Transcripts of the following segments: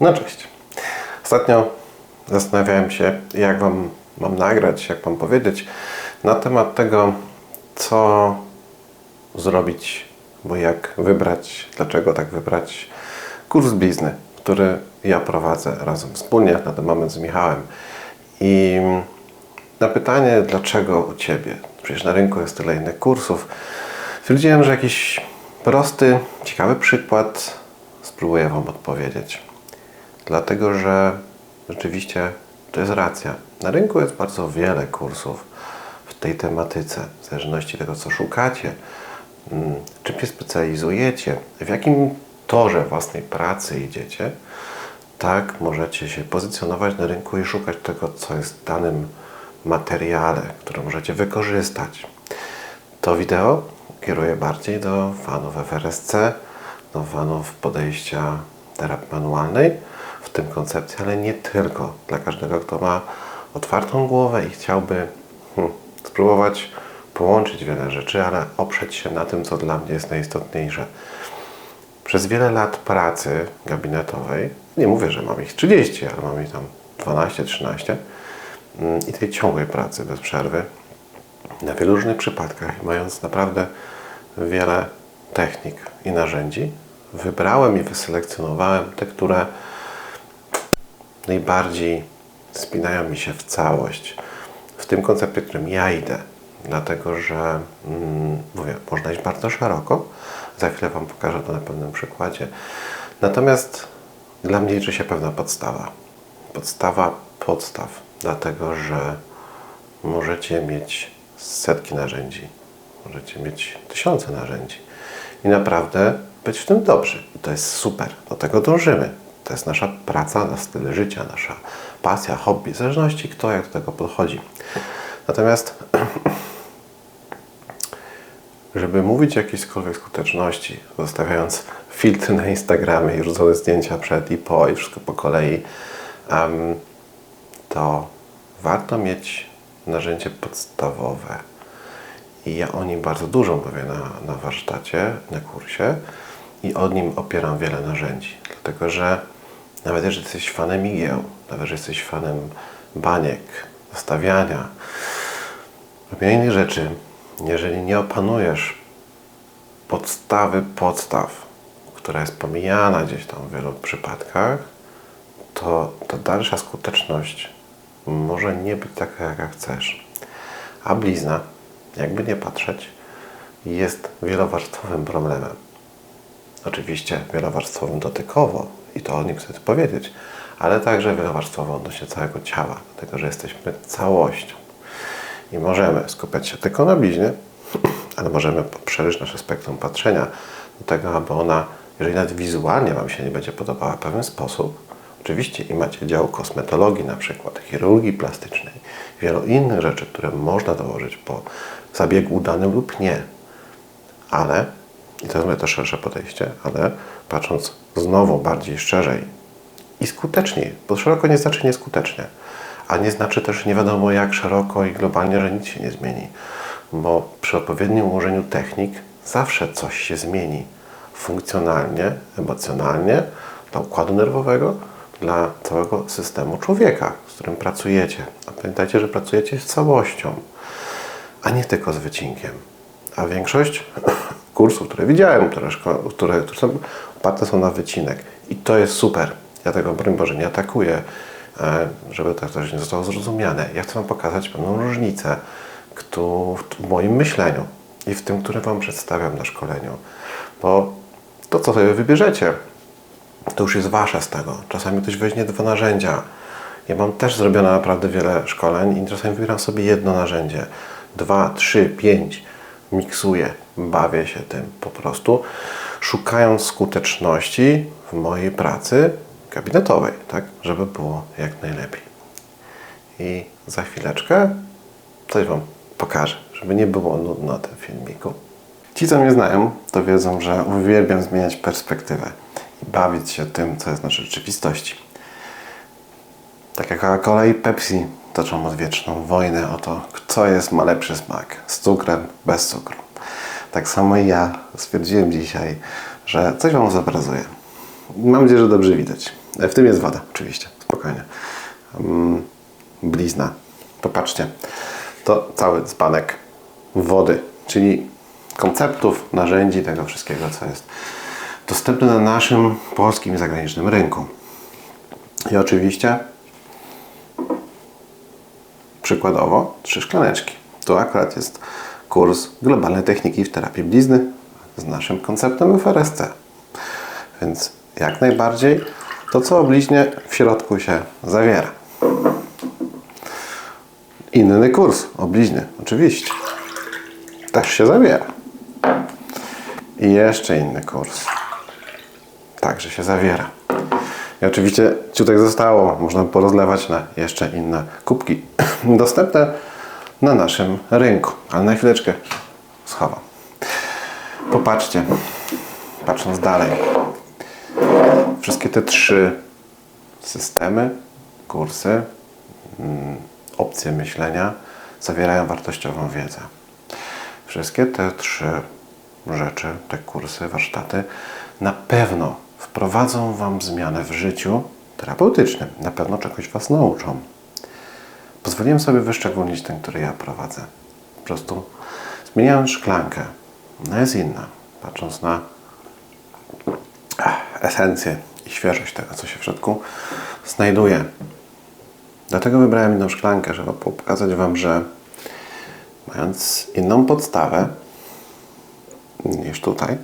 No cześć. Ostatnio zastanawiałem się, jak Wam mam nagrać, jak Wam powiedzieć na temat tego, co zrobić, bo jak wybrać, dlaczego tak wybrać kurs bizny, który ja prowadzę razem wspólnie na ten moment z Michałem. I na pytanie, dlaczego u Ciebie? Przecież na rynku jest tyle innych kursów. Stwierdziłem, że jakiś prosty, ciekawy przykład spróbuję Wam odpowiedzieć. Dlatego, że rzeczywiście to jest racja. Na rynku jest bardzo wiele kursów w tej tematyce, w zależności od tego, co szukacie, mm, czym się specjalizujecie, w jakim torze własnej pracy idziecie, tak możecie się pozycjonować na rynku i szukać tego, co jest w danym materiale, który możecie wykorzystać. To wideo kieruję bardziej do fanów FRSC, do fanów podejścia terapii manualnej, tym koncepcji, ale nie tylko. Dla każdego, kto ma otwartą głowę i chciałby hmm, spróbować połączyć wiele rzeczy, ale oprzeć się na tym, co dla mnie jest najistotniejsze. Przez wiele lat pracy gabinetowej, nie mówię, że mam ich 30, ale mam ich tam 12-13 mm, i tej ciągłej pracy bez przerwy, na wielu różnych przypadkach mając naprawdę wiele technik i narzędzi, wybrałem i wyselekcjonowałem te, które najbardziej spinają mi się w całość w tym koncepcie, którym ja idę. Dlatego, że mm, mówię, można iść bardzo szeroko. Za chwilę Wam pokażę to na pewnym przykładzie. Natomiast dla mnie liczy się pewna podstawa. Podstawa podstaw, dlatego że możecie mieć setki narzędzi, możecie mieć tysiące narzędzi i naprawdę być w tym dobrzy. I to jest super, do tego dążymy. To jest nasza praca, nasz styl życia, nasza pasja, hobby, w zależności kto jak do tego podchodzi. Natomiast, żeby mówić o jakiejśkolwiek skuteczności, zostawiając filtry na Instagramie i rzucone zdjęcia przed i po i wszystko po kolei, to warto mieć narzędzie podstawowe. I ja o nim bardzo dużo mówię na, na warsztacie, na kursie i od nim opieram wiele narzędzi. Dlatego, że nawet jeżeli jesteś fanem igieł, nawet jeżeli jesteś fanem baniek, nastawiania, robienia innych rzeczy, jeżeli nie opanujesz podstawy podstaw, która jest pomijana gdzieś tam w wielu przypadkach, to ta dalsza skuteczność może nie być taka, jaka chcesz. A blizna, jakby nie patrzeć, jest wielowarstwowym problemem. Oczywiście wielowarstwowym dotykowo i to o nim chcę powiedzieć, ale także wielowarstwowo odnośnie całego ciała, dlatego że jesteśmy całością. I możemy skupiać się tylko na bliźnie, ale możemy poszerzyć nasze spektrum patrzenia do tego, aby ona, jeżeli nawet wizualnie Wam się nie będzie podobała w pewien sposób, oczywiście i macie dział kosmetologii na przykład, chirurgii plastycznej, wielu innych rzeczy, które można dołożyć po zabiegu udanym lub nie, ale, i to jest to szersze podejście, ale patrząc znowu bardziej szerzej i skuteczniej, bo szeroko nie znaczy nieskutecznie, a nie znaczy też nie wiadomo jak szeroko i globalnie, że nic się nie zmieni, bo przy odpowiednim ułożeniu technik zawsze coś się zmieni funkcjonalnie, emocjonalnie, dla układu nerwowego, dla całego systemu człowieka, z którym pracujecie. A pamiętajcie, że pracujecie z całością, a nie tylko z wycinkiem. A większość kursów, które widziałem, które, które, które są oparte są na wycinek. I to jest super. Ja tego, broń Boże, nie atakuję, e, żeby tak też nie zostało zrozumiane. Ja chcę Wam pokazać pewną różnicę w moim myśleniu i w tym, które Wam przedstawiam na szkoleniu. Bo to, co sobie wybierzecie, to już jest Wasze z tego. Czasami ktoś weźmie dwa narzędzia. Ja mam też zrobione naprawdę wiele szkoleń i czasami wybieram sobie jedno narzędzie. Dwa, trzy, pięć. Miksuję, bawię się tym po prostu, szukając skuteczności w mojej pracy gabinetowej, tak, żeby było jak najlepiej. I za chwileczkę coś Wam pokażę, żeby nie było nudno na tym filmiku. Ci, co mnie znają, to wiedzą, że uwielbiam zmieniać perspektywę i bawić się tym, co jest naszej rzeczywistości. Tak jak Coca-Cola i Pepsi toczą odwieczną wojnę o to, kto jest ma lepszy smak, z cukrem, bez cukru. Tak samo ja stwierdziłem dzisiaj, że coś Wam zobrazuję. Mam nadzieję, że dobrze widać. W tym jest woda, oczywiście, spokojnie. Mm, blizna. Popatrzcie, to cały dzbanek wody, czyli konceptów, narzędzi, tego wszystkiego, co jest dostępne na naszym polskim i zagranicznym rynku. I oczywiście przykładowo trzy szklaneczki. Tu akurat jest kurs globalnej techniki w terapii blizny z naszym konceptem FRSC. Więc jak najbardziej to, co o bliźnie w środku się zawiera. Inny kurs o bliźnie, oczywiście. Też się zawiera. I jeszcze inny kurs. Także się zawiera. I oczywiście ciutek zostało. Można porozlewać na jeszcze inne kubki. Dostępne na naszym rynku. Ale na chwileczkę schowam. Popatrzcie, patrząc dalej. Wszystkie te trzy systemy, kursy, mm, opcje myślenia zawierają wartościową wiedzę. Wszystkie te trzy rzeczy, te kursy, warsztaty na pewno wprowadzą Wam zmianę w życiu terapeutycznym. Na pewno czegoś Was nauczą. Pozwoliłem sobie wyszczególnić ten, który ja prowadzę. Po prostu zmieniając szklankę. Ona jest inna. Patrząc na esencję i świeżość tego, co się w środku znajduje. Dlatego wybrałem inną szklankę, żeby pokazać Wam, że mając inną podstawę niż tutaj,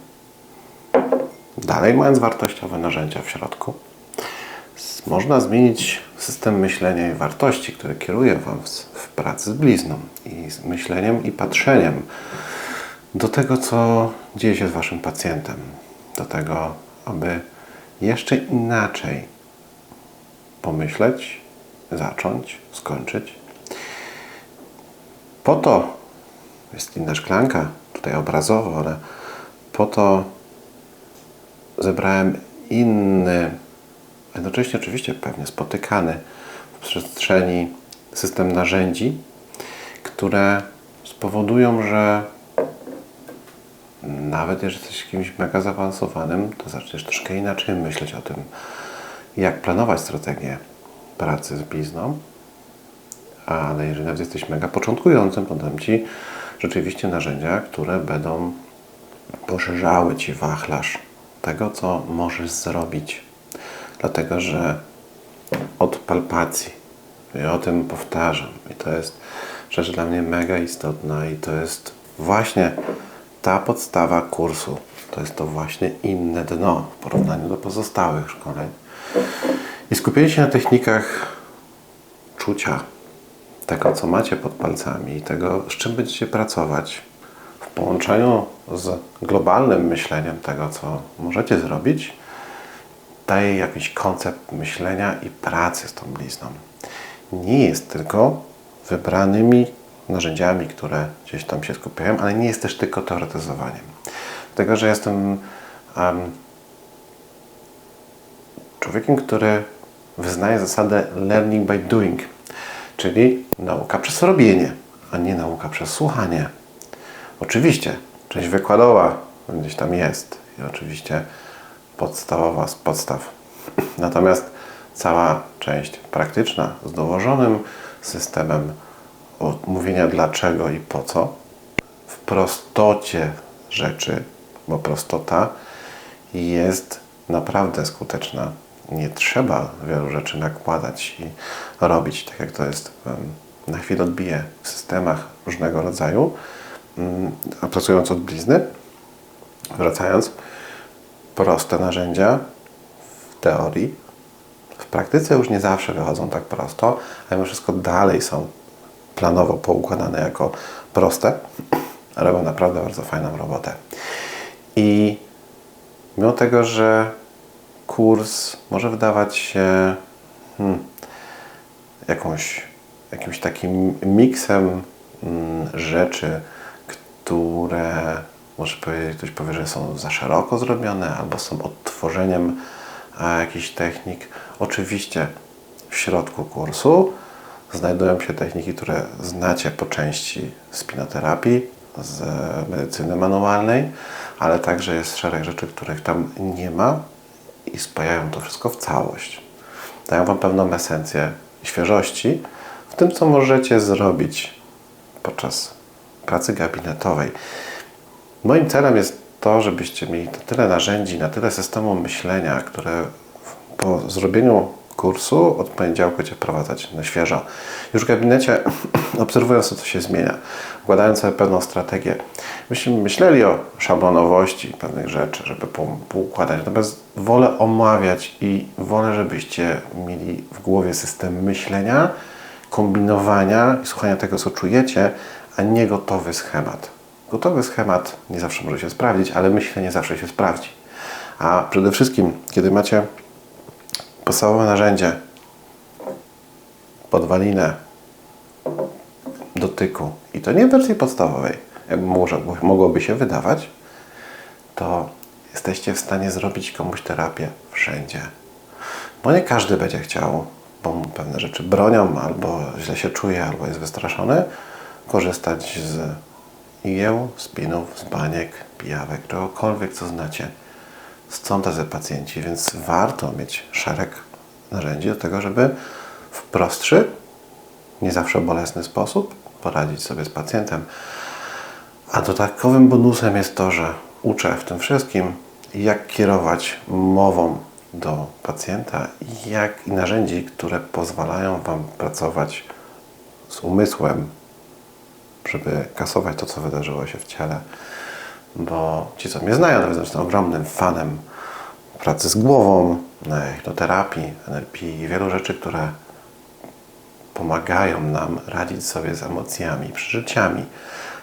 dalej mając wartościowe narzędzia w środku, można zmienić system myślenia i wartości, które kieruje Wam w pracy z blizną i z myśleniem i patrzeniem do tego, co dzieje się z Waszym pacjentem, do tego, aby jeszcze inaczej pomyśleć, zacząć, skończyć. Po to jest inna szklanka, tutaj obrazowo, ale po to zebrałem inny, jednocześnie oczywiście pewnie spotykany w przestrzeni system narzędzi, które spowodują, że nawet jeżeli jesteś kimś mega zaawansowanym, to zaczniesz troszkę inaczej myśleć o tym, jak planować strategię pracy z blizną. Ale jeżeli nawet jesteś mega początkującym, to dam Ci rzeczywiście narzędzia, które będą poszerzały Ci wachlarz tego, co możesz zrobić. Dlatego, że od palpacji, i o tym powtarzam, i to jest rzecz dla mnie mega istotna, i to jest właśnie ta podstawa kursu. To jest to właśnie inne dno w porównaniu do pozostałych szkoleń. I skupienie się na technikach czucia. Tego, co macie pod palcami, i tego, z czym będziecie pracować, w połączeniu z globalnym myśleniem tego, co możecie zrobić, daje jakiś koncept myślenia i pracy z tą blizną. Nie jest tylko wybranymi narzędziami, które gdzieś tam się skupiają, ale nie jest też tylko teoretyzowaniem. Dlatego, że jestem um, człowiekiem, który wyznaje zasadę learning by doing, czyli nauka przez robienie, a nie nauka przez słuchanie. Oczywiście, część wykładowa gdzieś tam jest i oczywiście podstawowa z podstaw. Natomiast cała część praktyczna z dołożonym systemem mówienia dlaczego i po co w prostocie rzeczy, bo prostota jest naprawdę skuteczna. Nie trzeba wielu rzeczy nakładać i robić, tak jak to jest na chwilę odbije w systemach różnego rodzaju, mm, a pracując od blizny, wracając, proste narzędzia w teorii, w praktyce już nie zawsze wychodzą tak prosto, a mimo wszystko dalej są planowo poukładane jako proste, robią naprawdę bardzo fajną robotę. I mimo tego, że kurs może wydawać się hmm, jakąś, jakimś takim miksem hmm, rzeczy, które może powiedzieć, ktoś powie, że są za szeroko zrobione albo są odtworzeniem jakichś technik. Oczywiście w środku kursu znajdują się techniki, które znacie po części z pinoterapii, z medycyny manualnej, ale także jest szereg rzeczy, których tam nie ma i spajają to wszystko w całość. dają Wam pewną esencję świeżości w tym, co możecie zrobić podczas pracy gabinetowej. Moim celem jest to, żebyście mieli tyle narzędzi, na tyle systemu myślenia, które po zrobieniu kursu od poniedziałku będziecie wprowadzać na świeżo. Już w gabinecie obserwując to, co się zmienia, układając sobie pewną strategię. Myśmy myśleli o szablonowości pewnych rzeczy, żeby poukładać, natomiast wolę omawiać i wolę, żebyście mieli w głowie system myślenia, kombinowania i słuchania tego, co czujecie, a nie gotowy schemat. Gotowy schemat nie zawsze może się sprawdzić, ale myślenie zawsze się sprawdzi. A przede wszystkim, kiedy macie podstawowe narzędzie, podwalinę dotyku i to nie w wersji podstawowej, może, mogłoby się wydawać, to jesteście w stanie zrobić komuś terapię wszędzie. Bo nie każdy będzie chciał, bo mu pewne rzeczy bronią, albo źle się czuje, albo jest wystraszony, korzystać z igieł, spinów, z baniek, pijawek, czegokolwiek, co znacie. Stąd tacy pacjenci, więc warto mieć szereg narzędzi do tego, żeby w prostszy, nie zawsze bolesny sposób poradzić sobie z pacjentem. A dodatkowym bonusem jest to, że uczę w tym wszystkim, jak kierować mową do pacjenta jak i narzędzi, które pozwalają Wam pracować z umysłem, żeby kasować to, co wydarzyło się w ciele. Bo ci, co mnie znają, nawet jestem ogromnym fanem pracy z głową, hipnoterapii, NLP i wielu rzeczy, które pomagają nam radzić sobie z emocjami, przeżyciami,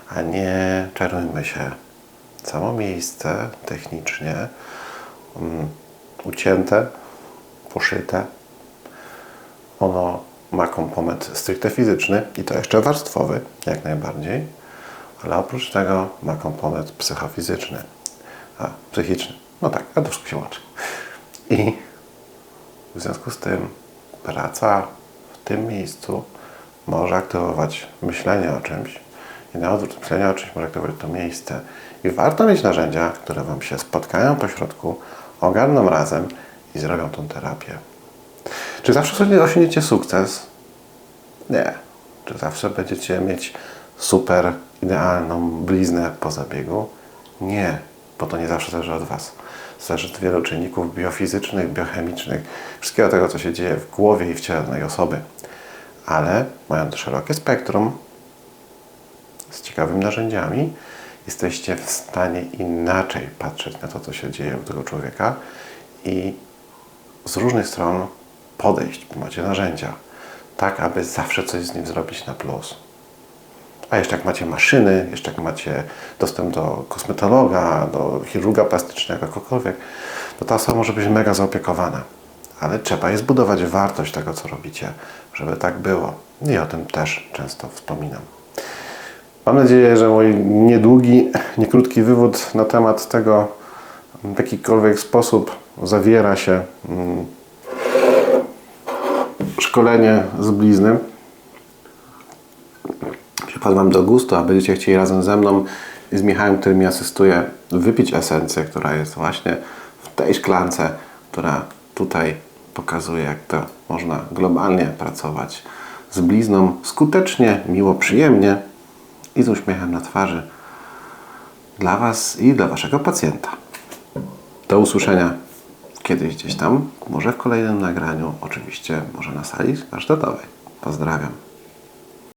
a nie czarujmy się. Samo miejsce technicznie um, ucięte, poszyte, ono ma komponent stricte fizyczny i to jeszcze warstwowy, jak najbardziej, ale oprócz tego ma komponent psychofizyczny, a psychiczny. No tak, a to wszystko się łączy. I w związku z tym praca w tym miejscu może aktywować myślenie o czymś i na odwrót myślenia o czymś może aktywować to miejsce. I warto mieć narzędzia, które Wam się spotkają po środku, ogarną razem i zrobią tą terapię. Czy zawsze osiągniecie sukces? Nie. Czy zawsze będziecie mieć super, idealną bliznę po zabiegu? Nie, bo to nie zawsze zależy od Was. Zależy od wielu czynników biofizycznych, biochemicznych, wszystkiego tego, co się dzieje w głowie i w ciele danej osoby. Ale mając szerokie spektrum, z ciekawymi narzędziami, jesteście w stanie inaczej patrzeć na to, co się dzieje u tego człowieka i z różnych stron podejść, bo macie narzędzia, tak aby zawsze coś z nim zrobić na plus. A jeszcze jak macie maszyny, jeszcze jak macie dostęp do kosmetologa, do chirurga plastycznego, kogokolwiek, to ta osoba może być mega zaopiekowana. Ale trzeba jest budować wartość tego, co robicie, żeby tak było. I o tym też często wspominam. Mam nadzieję, że mój niedługi, niekrótki wywód na temat tego, w jakikolwiek sposób zawiera się mm, szkolenie z blizny. Przypadł Wam do gustu, a będziecie chcieli razem ze mną. I z Michałem, który mi asystuje, wypić esencję, która jest właśnie w tej szklance, która tutaj pokazuje, jak to można globalnie pracować z blizną. Skutecznie, miło, przyjemnie i z uśmiechem na twarzy dla Was i dla Waszego pacjenta. Do usłyszenia kiedyś gdzieś tam, może w kolejnym nagraniu, oczywiście może na sali warsztatowej. Pozdrawiam.